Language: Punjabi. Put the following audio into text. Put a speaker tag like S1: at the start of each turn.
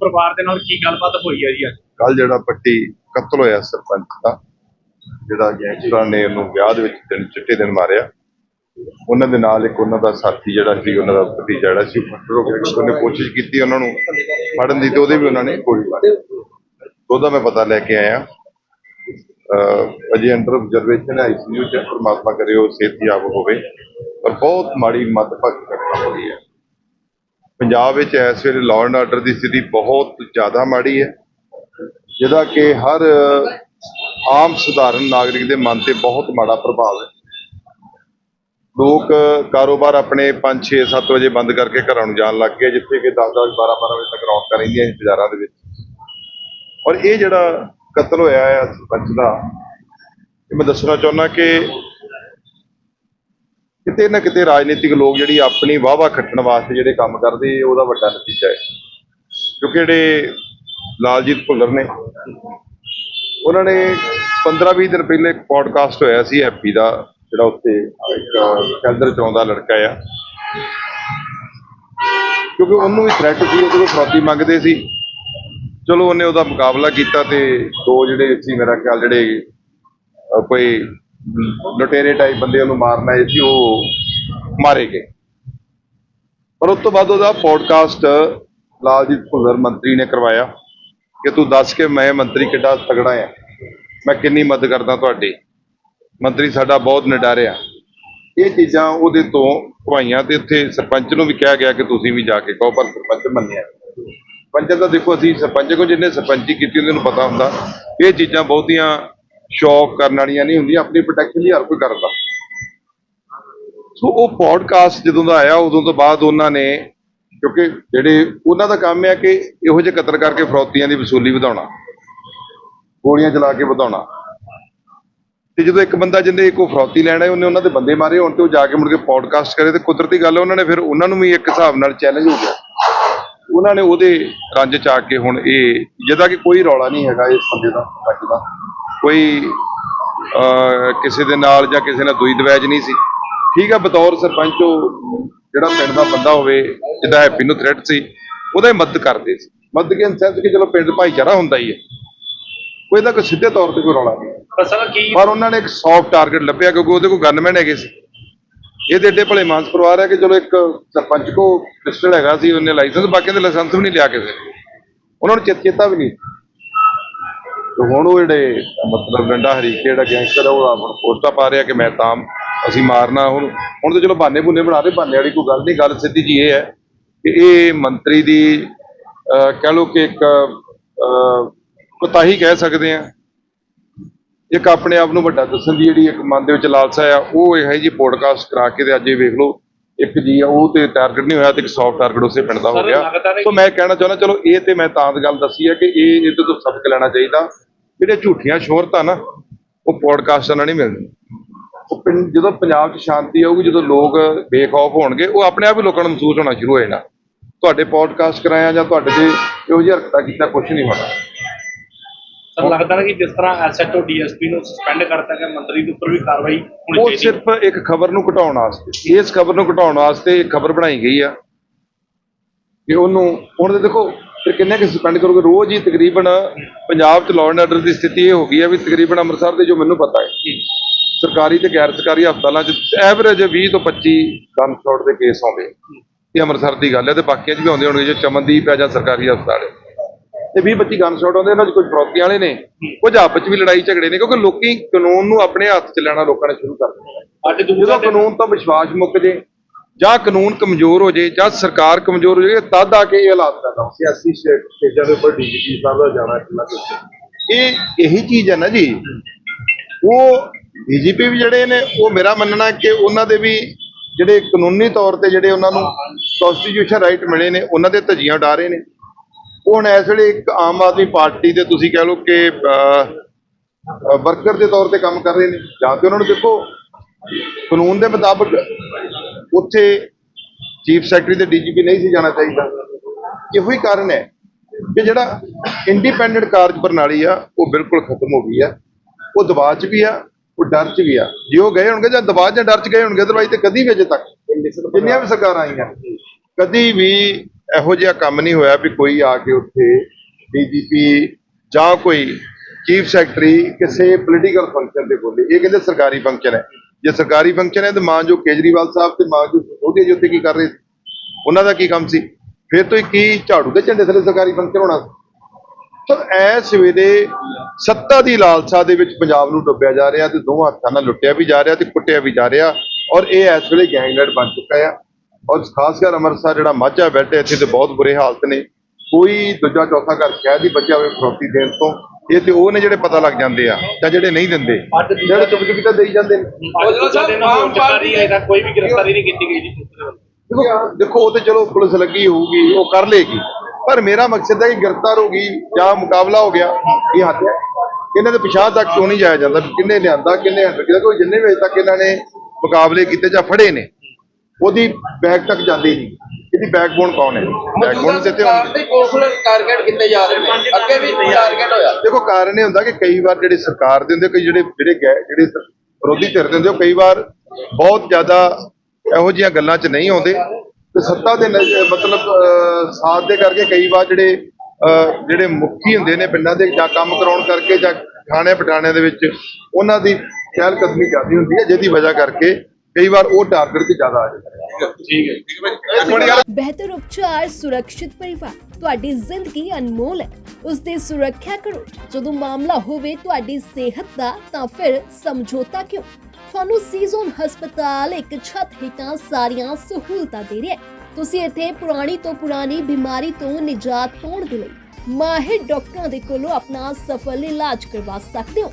S1: ਪਰਿਵਾਰ ਦੇ ਨਾਲ ਕੀ ਗੱਲਬਾਤ ਹੋਈ ਹੈ ਜੀ ਅੱਜ?
S2: ਕੱਲ ਜਿਹੜਾ ਪੱਟੀ ਕਤਲ ਹੋਇਆ ਸਰਪੰਚ ਦਾ ਜਿਹੜਾ ਗੈਂਗਸਟਰਾਂ ਨੇ ਉਹਨੂੰ ਵਿਆਹ ਦੇ ਵਿੱਚ ਦਿਨ ਚਿੱਟੇ ਦਿਨ ਮਾਰਿਆ। ਉਹਨਾਂ ਦੇ ਨਾਲ ਇੱਕ ਉਹਨਾਂ ਦਾ ਸਾਥੀ ਜਿਹੜਾ ਸੀ ਉਹਨਾਂ ਦਾ ਭਤੀਜਾ ਜਿਹੜਾ ਸੀ ਫੱਟੜ ਹੋ ਗਿਆ। ਕਿਉਂਕਿ ਉਹਨੇ ਕੋਸ਼ਿਸ਼ ਕੀਤੀ ਉਹਨਾਂ ਨੂੰ ਫੜਨ ਦੀ ਤੇ ਉਹਦੇ ਵੀ ਉਹਨਾਂ ਨੇ ਗੋਲੀ ਮਾਰੀ ਉਹਦਾ ਮੈਂ ਪਤਾ ਲੈ ਕੇ ਆਇਆ। ਅਜੇ ਅੰਡਰ ਆਬਜ਼ਰਵੇਸ਼ਨ ਹੈ ਆਈਸੀਯੂ ਚ ਪਰਮਾਤਮਾ ਕਰੇ ਉਹ ਸਿਹਤਯਾਬ ਹੋਵੇ। ਪਰ ਬਹੁਤ ਮਾੜੀ ਹੈ ਪੰਜਾਬ ਵਿੱਚ ਇਸ ਵੇਲੇ ਲਾਅ ਐਂਡ ਆਰਡਰ ਦੀ ਸਥਿਤੀ ਬਹੁਤ ਜ਼ਿਆਦਾ ਮਾੜੀ ਹੈ, ਜਿਹਦਾ ਕਿ ਹਰ ਆਮ ਸਧਾਰਨ ਨਾਗਰਿਕ ਦੇ ਮਨ ਤੇ ਬਹੁਤ ਮਾੜਾ ਪ੍ਰਭਾਵ ਹੈ। ਲੋਕ ਕਾਰੋਬਾਰ ਆਪਣੇ 5 6 7 ਵਜੇ ਬੰਦ ਕਰਕੇ ਘਰਾਂ ਨੂੰ ਜਾਣ ਲੱਗ ਗਏ, ਜਿੱਥੇ ਕਿ 10 10 12 12 ਵਜੇ ਤੱਕ ਰੌਣਕਾਂ ਰਹਿੰਦੀਆਂ ਸੀ ਬਾਜ਼ਾਰਾਂ ਦੇ ਵਿੱਚ। ਔਰ ਇਹ ਜਿਹੜਾ ਕਤਲ ਹੋਇਆ ਹੈ ਸਰਪੰਚ ਦਾ, ਇਹ ਮੈਂ ਦੱਸਣਾ ਚਾਹੁੰਦਾ ਕਿ ਕਿਤੇ ਨਾ ਕਿਤੇ ਰਾਜਨੀਤਿਕ ਲੋਕ ਜਿਹੜੀ ਆਪਣੀ ਵਾਹਵਾ ਖੱਟਣ ਵਾਸਤੇ ਜਿਹੜੇ ਕੰਮ ਕਰਦੇ, ਉਹਦਾ ਵੱਡਾ ਨਤੀਜਾ ਹੈ। ਕਿਉਂਕਿ ਜਿਹੜੇ ਲਾਲਜੀਤ ਭੁੱਲਰ ਨੇ, ਉਹਨਾਂ ਨੇ 15-20 ਦਿਨ ਪਹਿਲੇ ਇੱਕ ਪੋਡਕਾਸਟ ਹੋਇਆ ਸੀ ਹੈਪੀ ਦਾ, ਜਿਹੜਾ ਉੱਤੇ ਇੱਕ ਕੈਲਦਰ ਚੌਂਦਾ ਲੜਕਾ ਆ। ਕਿਉਂਕਿ ਉਹਨੂੰ ਵੀ ਥ੍ਰੈਟ ਸੀ ਉਹਦੇ ਕੋਲ ਫਰੌਤੀ ਮੰਗਦੇ ਸੀ, ਚਲੋ ਉਹਨੇ ਉਹਦਾ ਮੁਕਾਬਲਾ ਕੀਤਾ ਤੇ ਦੋ ਜਿਹੜੇ ਸੀ, ਮੇਰਾ ਖਿਆਲ ਜਿਹੜੇ ਕੋਈ ਲੁਟੇਰੇ ਟਾਈਪ ਬੰਦੇ ਉਹਨੂੰ ਮਾਰਨ ਆਏ ਸੀ ਉਹ ਮਾਰੇ ਗਏ। ਪਰ ਉਸ ਤੋਂ ਬਾਅਦ ਉਹਦਾ ਪੋਡਕਾਸਟ ਲਾਲਜੀਤ ਭੁੱਲਰ ਮੰਤਰੀ ਨੇ ਕਰਵਾਇਆ ਕਿ ਤੂੰ ਦੱਸ ਕੇ ਮੈਂ ਮੰਤਰੀ ਕਿੱਡਾ ਤਗੜਾ ਆ ਮੈਂ ਕਿੰਨੀ ਮਦਦ ਕਰਦਾ ਤੁਹਾਡੀ। ਮੰਤਰੀ ਸਾਡਾ ਬਹੁਤ ਨਿਡਾਰਿਆ ਇਹ ਚੀਜ਼ਾਂ ਉਹਦੇ ਤੋਂ ਭਵਾਈਆਂ ਤੇ ਉੱਥੇ ਸਰਪੰਚ ਨੂੰ ਵੀ ਕਿਹਾ ਗਿਆ ਕਿ ਤੁਸੀਂ ਵੀ ਜਾ ਕੇ ਕਹੋ, ਪਰ ਸਰਪੰਚ ਮੰਨਿਆ ਸਰਪੰਚ ਦਾ ਦੇਖੋ, ਅਸੀਂ ਸਰਪੰਚ ਕੋ ਜਿੰਨੇ ਸਰਪੰਚੀ ਕੀਤੀ, ਉਹਨੂੰ ਪਤਾ ਹੁੰਦਾ। ਇਹ ਚੀਜ਼ਾਂ ਬਹੁਤੀਆਂ ਸ਼ੌਕ ਕਰਨ ਵਾਲੀਆਂ ਨਹੀਂ ਹੁੰਦੀਆਂ, ਆਪਣੀ ਪ੍ਰੋਟੈਕਸ਼ਨ ਲਈ ਹਰ ਕੋਈ ਕਰਦਾ। ਸੋ ਉਹ ਪੋਡਕਾਸਟ ਜਦੋਂ ਦਾ ਆਇਆ, ਉਦੋਂ ਤੋਂ ਬਾਅਦ ਉਹਨਾਂ ਨੇ, ਕਿਉਂਕਿ ਜਿਹੜੇ ਉਹਨਾਂ ਦਾ ਕੰਮ ਹੈ ਕਿ ਇਹੋ ਜਿਹੇ ਕਤਲ ਕਰਕੇ ਫਰੌਤੀਆਂ ਦੀ ਵਸੂਲੀ ਵਧਾਉਣਾ, ਗੋਲੀਆਂ ਚਲਾ ਕੇ ਵਧਾਉਣਾ। ਤੇ ਜਦੋਂ ਇੱਕ ਬੰਦਾ ਜਿੰਦੇ ਕੋ ਫਰੌਤੀ ਲੈਣਾ ਉਹਨੇ ਉਹਨਾਂ ਦੇ ਬੰਦੇ ਮਾਰੇ, ਹੁਣ ਤੇ ਉਹ ਜਾ ਕੇ ਮੁੜ ਕੇ ਪੋਡਕਾਸਟ ਕਰੇ, ਤੇ ਕੁਦਰਤੀ ਗੱਲ ਉਹਨਾਂ ਨੇ ਫਿਰ ਉਹਨਾਂ ਨੂੰ ਵੀ ਇੱਕ ਹਿਸਾਬ ਨਾਲ ਚੈਲੰਜ ਹੋ ਗਿਆ। ਉਹਨਾਂ ਨੇ ਉਹਦੇ ਰੰਜ ਚ ਆ ਕੇ ਹੁਣ ਇਹ, ਜਿਹਦਾ ਕਿ ਕੋਈ ਰੌਲਾ ਨਹੀਂ ਹੈਗਾ ਇਸ ਬੰਦੇ ਦਾ ਸੱਚ ਦਾ। ਕੋਈ ਕਿਸੇ ਦੇ ਨਾਲ ਜਾਂ ਕਿਸੇ ਨਾਲ ਦੁਈ ਦਵੈਜ ਨਹੀਂ ਸੀ। ਠੀਕ ਆ ਬਤੌਰ ਸਰਪੰਚ ਉਹ ਜਿਹੜਾ ਪਿੰਡ ਦਾ ਬੰਦਾ ਹੋਵੇ ਜਿਹਦਾ ਹੈਪੀ ਨੂੰ ਥ੍ਰੈਟ ਸੀ ਉਹਦਾ ਹੀ ਮਦਦ ਕਰਦੇ ਸੀ। ਮਦਦ ਕੇ ਸੈਂਸ ਕਿ ਚਲੋ ਪਿੰਡ ਭਾਈਚਾਰਾ ਹੁੰਦਾ ਹੀ ਹੈ। ਕੋਈ ਇਹਦਾ ਕੋਈ ਸਿੱਧੇ ਤੌਰ ਤੇ ਕੋਈ ਰੌਲਾ ਨਹੀਂ।
S1: ਅਸਲ ਕੀ
S2: ਪਰ ਉਹਨਾਂ ਨੇ ਇੱਕ ਸੌਫਟ ਟਾਰਗੇਟ ਲੱਭਿਆ ਕਿਉਂਕਿ ਉਹਦੇ ਕੋਲ ਗਨਮੈਨ ਹੈਗੇ ਸੀ। ਇਹਦੇ ਏਡੇ ਭਲੇ ਮਾਨਸ ਪਰਿਵਾਰ ਹੈ ਕਿ ਚਲੋ ਇੱਕ ਸਰਪੰਚ ਕੋ ਪਿਸਟਲ ਹੈਗਾ ਸੀ ਉਹਨੇ ਲਾਇਸੈਂਸ ਬਾਕੀਆਂ ਦੇ ਲਾਇਸੈਂਸ ਵੀ ਨਹੀਂ ਲਿਆ ਕਿਸੇ। ਉਹਨਾਂ ਨੂੰ ਚੇਤਾ ਵੀ ਨਹੀਂ। ਤੇ ਹੁਣ ਉਹ ਜਿਹੜੇ ਮਤਲਬ ਡੰਡਾ ਹਰੀਕੇ ਜਿਹੜਾ ਗੈਂਗਸਟਰ ਹੈ ਉਹ ਆਪਣ ਪੋਸਟਾਂ ਪਾ ਰਿਹਾ ਕਿ ਮੈਂ ਤਾਂ ਅਸੀਂ ਮਾਰਨਾ ਹੁਣ। ਹੁਣ ਤਾਂ ਚਲੋ ਬਹਾਨੇ ਬੁੰਨੇ ਬਣਾ ਰਹੇ ਬਹਾਨੇ ਵਾਲੀ ਕੋਈ ਗੱਲ ਨਹੀਂ ਗੱਲ ਸਿੱਧੀ ਜੀ ਇਹ ਹੈ ਕਿ ਇਹ ਮੰਤਰੀ ਦੀ ਕਹਿ ਲਓ ਕਿ ਇੱਕ ਕੁਤਾਹੀ ਕਹਿ ਸਕਦੇ ਆ ਇੱਕ ਆਪਣੇ ਆਪ ਨੂੰ ਵੱਡਾ ਦੱਸਣ ਦੀ ਜਿਹੜੀ ਇੱਕ ਮਨ ਦੇ ਵਿੱਚ ਲਾਲਸਾ ਆ ਉਹ ਇਹ ਹੈ ਜੀ ਪੋਡਕਾਸਟ ਕਰਾ ਕੇ ਤੇ ਅੱਜ ਇਹ ਵੇਖ ਲਓ ਇੱਕ ਜੀ ਆ ਉਹ ਤੇ ਟਾਰਗੇਟ ਨਹੀਂ ਹੋਇਆ ਤੇ ਇੱਕ ਸੌਫਟ ਟਾਰਗੇਟ ਉਸੇ ਪਿੰਡ ਦਾ ਹੋ ਗਿਆ। ਸੋ ਮੈਂ ਕਹਿਣਾ ਚਾਹੁੰਦਾ ਚਲੋ ਇਹ ਤੇ ਮੈਂ ਤਾਂ ਦੀ ਗੱਲ ਦੱਸੀ ਹੈ ਕਿ ਇਹ ਇਹਦੇ ਤੋਂ ਸਬਕ ਲੈਣਾ ਚਾਹੀਦਾ। ਜਿਹੜੇ ਝੂਠੀਆਂ ਸ਼ੋਹਰਤਾਂ ਨਾ ਉਹ ਪੋਡਕਾਸਟਾਂ ਨਾਲ ਨਹੀਂ ਮਿਲਦੀ ਉਹ ਪਿੰਡ ਜਦੋਂ ਪੰਜਾਬ 'ਚ ਸ਼ਾਂਤੀ ਆਊਗੀ ਜਦੋਂ ਲੋਕ ਬੇਖੌਫ ਹੋਣਗੇ ਉਹ ਆਪਣੇ ਆਪ ਹੀ ਲੋਕਾਂ ਨੂੰ ਮਹਿਸੂਸ ਹੋਣਾ ਸ਼ੁਰੂ ਹੋ ਜਾਣਾ। ਤੁਹਾਡੇ ਪੋਡਕਾਸਟ ਕਰਾਇਆ ਜਾਂ ਤੁਹਾਡੇ ਤੇ ਇਹੋ ਜਿਹੀ ਹਰਕਤਾਂ ਕੀਤਾ ਕੁਝ ਨਹੀਂ ਹੋਣਾ।
S1: ਸਰ ਲੱਗਦਾ ਨਾ ਕਿ ਜਿਸ ਤਰ੍ਹਾਂ ਐਸਐਚਓ ਡੀਐਸਪੀ ਨੂੰ ਸਸਪੈਂਡ ਕਰਤਾ ਗਿਆ ਮੰਤਰੀ ਦੇ ਉੱਪਰ ਵੀ ਕਾਰਵਾਈ ਹੋਣੀ
S2: ਉਹ
S1: ਚਾਹੀਦੀ।
S2: ਸਿਰਫ ਇੱਕ ਖਬਰ ਨੂੰ ਘਟਾਉਣ ਵਾਸਤੇ ਇਸ ਖਬਰ ਨੂੰ ਘਟਾਉਣ ਵਾਸਤੇ ਇੱਕ ਖਬਰ ਬਣਾਈ ਗਈ ਆ। ਕਿ ਉਹਨੂੰ ਹੁਣ ਦੇਖੋ ਫਿਰ ਕਿੰਨੇ ਕਿ ਸਸਪੈਂਡ ਕਰੋਗੇ? ਰੋਜ਼ ਹੀ ਤਕਰੀਬਨ ਪੰਜਾਬ 'ਚ ਲਾਅ ਐਂਡ ਆਰਡਰ ਦੀ ਸਥਿਤੀ ਇਹ ਹੋ ਗਈ ਹੈ ਵੀ ਤਕਰੀਬਨ ਅੰਮ੍ਰਿਤਸਰ ਦੇ ਜੋ ਮੈਨੂੰ ਪਤਾ ਹੈ ਸਰਕਾਰੀ ਤੇ ਗੈਰ ਸਰਕਾਰੀ ਹਸਪਤਾਲਾਂ 'ਚ ਐਵਰੇਜ 20 ਤੋਂ 25 ਗਨ ਸ਼ਾਟ ਦੇ ਕੇਸ ਆਉਂਦੇ ਇਹ ਅੰਮ੍ਰਿਤਸਰ ਦੀ ਗੱਲ ਹੈ ਤੇ ਬਾਕੀਆਂ 'ਚ ਵੀ ਆਉਂਦੇ ਹੋਣਗੇ ਜੋ ਚਮਨਦੀਪ ਹੈ ਜਾਂ ਸਰਕਾਰੀ ਹਸਪਤਾਲ ਹੈ। ਤੇ 20 25 ਗਨ ਸ਼ਾਟ ਆਉਂਦੇ ਇਹਨਾਂ 'ਚ ਕੁਝ ਫਰੌਤੀ ਵਾਲੇ ਨੇ? ਕੁਝ ਆਪਸ 'ਚ ਵੀ ਲੜਾਈ ਝਗੜੇ ਨੇ ਕਿਉਂਕਿ ਲੋਕੀ ਕਾਨੂੰਨ ਨੂੰ ਆਪਣੇ ਹੱਥ 'ਚ ਲੈਣਾ ਲੋਕਾਂ ਨੇ ਸ਼ੁਰੂ ਕਰ ਦਿੱਤਾ।
S1: ਅੱਜ
S2: ਜਦੋਂ ਕਾਨੂੰਨ ਤੋਂ ਵਿਸ਼ਵਾਸ ਮੁੱਕ ਜੇ ਜਾਂ ਕਾਨੂੰਨ ਕਮਜ਼ੋਰ ਹੋ ਜੇ ਜਾਂ ਸਰਕਾਰ ਕਮਜ਼ੋਰ ਹੋ ਜੇ ਤਦ ਆ ਕੇ ਇਹ ਹਾਲਾਤ ਪੈਦਾ ਹੁੰਦੇ ਸਿਆਸੀ ਸਟੇਜਾਂ ਦੇ ਉੱਪਰ ਡੀਜੀਪੀ ਸਾਹਿਬ ਦਾ ਜਾਣਾ ਕਿੰਨਾ ਕੁਛ ਇਹ ਇਹੀ ਚੀਜ਼ ਹੈ ਨਾ ਜੀ। ਉਹ ਡੀਜੀਪੀ ਵੀ ਜਿਹੜੇ ਨੇ ਉਹ ਮੇਰਾ ਮੰਨਣਾ ਕਿ ਉਹਨਾਂ ਦੇ ਵੀ ਜਿਹੜੇ ਕਾਨੂੰਨੀ ਤੌਰ ਤੇ ਜਿਹੜੇ ਉਹਨਾਂ ਨੂੰ ਕਨਸਟੀਟਿਊਸ਼ਨ ਰਾਈਟ ਮਿਲੇ ਨੇ ਉਹਨਾਂ ਦੇ ਧੱਜੀਆਂ ਉਡਾ ਰਹੇ ਨੇ। ਉਹ ਹੁਣ ਇਸ ਵੇਲੇ ਇੱਕ ਆਮ ਆਦਮੀ ਪਾਰਟੀ ਦੇ ਤੁਸੀਂ ਕਹਿ ਲਓ ਕਿ ਵਰਕਰ ਦੇ ਤੌਰ ਤੇ ਕੰਮ ਕਰ ਰਹੇ ਨੇ। ਜਾਂ ਤੇ ਉਹਨਾਂ ਨੂੰ ਦੇਖੋ ਕਾਨੂੰਨ ਦੇ ਮੁਤਾਬਕ ਉੱਥੇ ਚੀਫ ਸੈਕਟਰੀ ਤੇ ਡੀਜੀਪੀ ਨਹੀਂ ਸੀ ਜਾਣਾ ਚਾਹੀਦਾ। ਇਹੋ ਹੀ ਕਾਰਨ ਹੈ ਕਿ ਜਿਹੜਾ ਇੰਡੀਪੈਂਡੈਂਟ ਕਾਰਜ ਪ੍ਰਣਾਲੀ ਆ, ਉਹ ਬਿਲਕੁਲ ਖਤਮ ਹੋ ਗਈ ਆ। ਉਹ ਦਬਾਅ 'ਚ ਵੀ ਆ, ਉਹ ਡਰ 'ਚ ਵੀ ਆ। ਜੇ ਉਹ ਗਏ ਹੋਣਗੇ ਜਾਂ ਦਬਾਅ 'ਚ ਜਾਂ ਡਰ 'ਚ ਗਏ ਹੋਣਗੇ ਅਦਰਵਾਈਜ਼ ਤੇ ਕਦੀ ਵੀ ਅਜੇ ਤੱਕ ਜਿੰਨੀਆਂ ਵੀ ਸਰਕਾਰਾਂ ਆਈਆਂ, ਕਦੀ ਵੀ ਇਹੋ ਜਿਹਾ ਕੰਮ ਨਹੀਂ ਹੋਇਆ ਵੀ ਕੋਈ ਆ ਕੇ ਉੱਥੇ ਡੀਜੀਪੀ ਜਾਂ ਕੋਈ ਚੀਫ ਸੈਕਟਰੀ ਕਿਸੇ ਪੋਲੀਟੀਕਲ ਫੰਕਸ਼ਨ ਦੇ ਬੋਲੇ। ਇਹ ਕਹਿੰਦੇ ਸਰਕਾਰੀ ਫੰਕਸ਼ਨ ਹੈ। ਜੇ ਸਰਕਾਰੀ ਫੰਕਸ਼ਨ ਹੈ ਤਾਂ ਮਾਂ ਜੋ ਕੇਜਰੀਵਾਲ ਸਾਹਿਬ ਤੇ ਮਾਂ ਜੋ ਉਹਦੇ ਜੀ ਉੱਥੇ ਕੀ ਕਰ ਰਹੇ ਸੀ, ਉਹਨਾਂ ਦਾ ਕੀ ਕੰਮ ਸੀ? ਫਿਰ ਤੋਂ ਕੀ ਝਾੜੂ ਦੇ ਝੰਡੇ ਥੱਲੇ ਸਰਕਾਰੀ ਫੰਕਸ਼ਨ ਹੋਣਾ ਸੀ। ਐਸ ਵੇਲੇ ਸੱਤਾ ਦੀ ਲਾਲਸਾ ਦੇ ਵਿੱਚ ਪੰਜਾਬ ਨੂੰ ਡੁੱਬਿਆ ਜਾ ਰਿਹਾ ਤੇ ਦੋਵਾਂ ਹੱਥਾਂ ਨਾਲ ਲੁੱਟਿਆ ਵੀ ਜਾ ਰਿਹਾ ਤੇ ਕੁੱਟਿਆ ਵੀ ਜਾ ਰਿਹਾ ਔਰ ਇਹ ਇਸ ਵੇਲੇ ਗੈਂਗਲੈਂਡ ਬਣ ਚੁੱਕਾ ਆ। ਔਰ ਖਾਸ ਕਰ ਅੰਮ੍ਰਿਤਸਰ ਜਿਹੜਾ ਮਾਝਾ ਬੈਠ ਇੱਥੇ ਤੇ ਬਹੁਤ ਬੁਰੇ ਹਾਲਤ ਨੇ। ਕੋਈ ਦੂਜਾ ਚੌਥਾ ਘਰ ਸ਼ਾਇਦ ਹੀ ਬਚਿਆ ਹੋਵੇ ਫਰੋਤੀ ਦੇਣ ਤੋਂ। ਇਹ ਤੇ ਉਹ ਨੇ ਜਿਹੜੇ ਪਤਾ ਲੱਗ ਜਾਂਦੇ ਆ ਜਾਂ ਜਿਹੜੇ ਨਹੀਂ ਦਿੰਦੇ। ਜਿਹੜੇ ਚੁੱਪ ਚੁੱਪ ਤਾਂ ਦੇਈ ਜਾਂਦੇ ਨੇ।
S1: ਮੋਰਚਾ ਕਰ ਰਹੀ ਹੈ ਇਹਦਾ ਕੋਈ ਵੀ ਗ੍ਰਿਫਤਾਰੀ ਨਹੀਂ ਕੀਤੀ ਗਈ ਜੀ
S2: ਦੇਖੋ ਦੇਖੋ ਉਹ ਤੇ ਚਲੋ ਪੁਲਿਸ ਲੱਗੀ ਹੋਊਗੀ ਉਹ ਕਰ ਲੇਗੀ। ਪਰ ਮੇਰਾ ਮਕਸਦ ਹੈ ਕਿ ਗ੍ਰਿਫਤਾਰ ਹੋ ਗਈ ਜਾਂ ਮੁਕਾਬਲਾ ਹੋ ਗਿਆ ਇਹ ਹੱਥ ਹੈ। ਇਹਨਾਂ ਦੇ ਪਿਛਾਹ ਤੱਕ ਕਿਉਂ ਨਹੀਂ ਜਾਇਆ ਜਾਂਦਾ ਕਿੰਨੇ ਲਿਆਂਦਾ ਕਿੰਨੇ ਹੈਂਡਲ ਕੀਤਾ ਕੋਈ ਜਿੰਨੇ ਵਜੇ ਤੱਕ ਇਹਨਾਂ ਨੇ ਮੁਕਾਬਲੇ ਕੀਤੇ ਜਾਂ ਫੜੇ ਨੇ। ਉਹਦੀ ਬੈਕ ਤੱਕ ਜਾਂਦੀ ਨਹੀਂ। ਇਹਦੀ ਬੈਕਬੋਨ ਕੌਣ ਹੈ? ਬੈਕਬੋਨ ਤੇ ਤੇ
S3: ਸਰਕਾਰ ਦੇ ਕੋਲ ਟਾਰਗੇਟ ਕਿੰਨੇ ਜਾ ਰਹੇ ਨੇ? ਅੱਗੇ ਵੀ ਟਾਰਗੇਟ ਹੋਇਆ।
S2: ਦੇਖੋ ਕਾਰਨ ਇਹ ਹੁੰਦਾ ਕਿ ਕਈ ਵਾਰ ਜਿਹੜੇ ਸਰਕਾਰ ਦੇ ਹੁੰਦੇ ਕਈ ਜਿਹੜੇ ਜਿਹੜੇ ਗੈ- ਜਿਹੜੇ ਸ- ਵਿਰੋਧੀ ਧਿਰ ਦੇ ਹੁੰਦੇ ਉਹ ਕਈ ਵਾਰ ਬਹੁਤ ਜ਼ਿਆਦਾ ਇਹੋ ਜਿਹੀਆਂ ਗੱਲਾਂ 'ਚ ਨਹੀਂ ਆਉਂਦੇ। ਤੇ ਸੱਤਾ ਦੇ ਨ- ਮਤਲਬ ਅਹ, ਸਾਥ ਦੇ ਕਰਕੇ ਕਈ ਵਾਰ ਜਿਹੜੇ ਅਹ, ਜਿਹੜੇ ਮੁਖੀ ਹੁੰਦੇ ਨੇ ਪਿੰਡਾਂ ਦੇ ਜਾਂ ਕੰਮ ਕਰਾਉਣ ਕਰਕੇ ਜਾਂ ਥਾਣੇ ਪਟਾਣੇ ਦੇ ਵਿੱਚ ਉਹਨਾਂ ਦੀ ਪਹਿਲ ਕਦਮੀ ਜ਼ਿਆਦਾ ਹੁੰਦੀ ਹੈ ਜਿਹਦੀ ਵਜ੍ਹਾ ਕਰਕੇ ਕਈ ਵਾਰ ਉਹ ਟਾਰਗੇਟ ਤੇ ਜ਼ਿਆਦਾ ਆ ਜਾਂਦੇ
S1: ਠੀਕ ਹੈ
S2: ਇੱਕ ਮਿੰਟ ਯਾਰ
S4: ਬਿਹਤਰ ਉਪਚਾਰ ਸੁਰੱਖਿਅਤ ਪਰਿਵਾਰ। ਤੁਹਾਡੀ ਜ਼ਿੰਦਗੀ ਅਨਮੋਲ ਹੈ। ਉਸ ਦੀ ਸੁਰੱਖਿਆ ਕਰੋ। ਜਦੋਂ ਮਾਮਲਾ ਹੋਵੇ ਤੁਹਾਡੀ ਸਿਹਤ ਦਾ ਤਾਂ ਫਿਰ ਸਮਝੌਤਾ ਕਿਉਂ? ਤੁਹਾਨੂੰ ਸੀਜ਼ਨ ਹਸਪਤਾਲ ਇੱਕ ਛੱਤ ਹੇਠਾਂ ਸਾਰੀਆਂ ਸਹੂਲਤਾਂ ਦੇ ਰਿਹਾ ਹੈ। ਤੁਸੀਂ ਇੱਥੇ ਪੁਰਾਣੀ ਤੋਂ ਪੁਰਾਣੀ ਬਿਮਾਰੀ ਤੋਂ ਨਿਜਾਤ ਪਾਉਣ ਦੇ ਲਈ ਮਾਹਿਰ ਡਾਕਟਰਾਂ ਦੇ ਕੋਲੋਂ ਆਪਣਾ ਸਫਲ ਇਲਾਜ ਕਰਵਾ ਸਕਦੇ ਹੋ।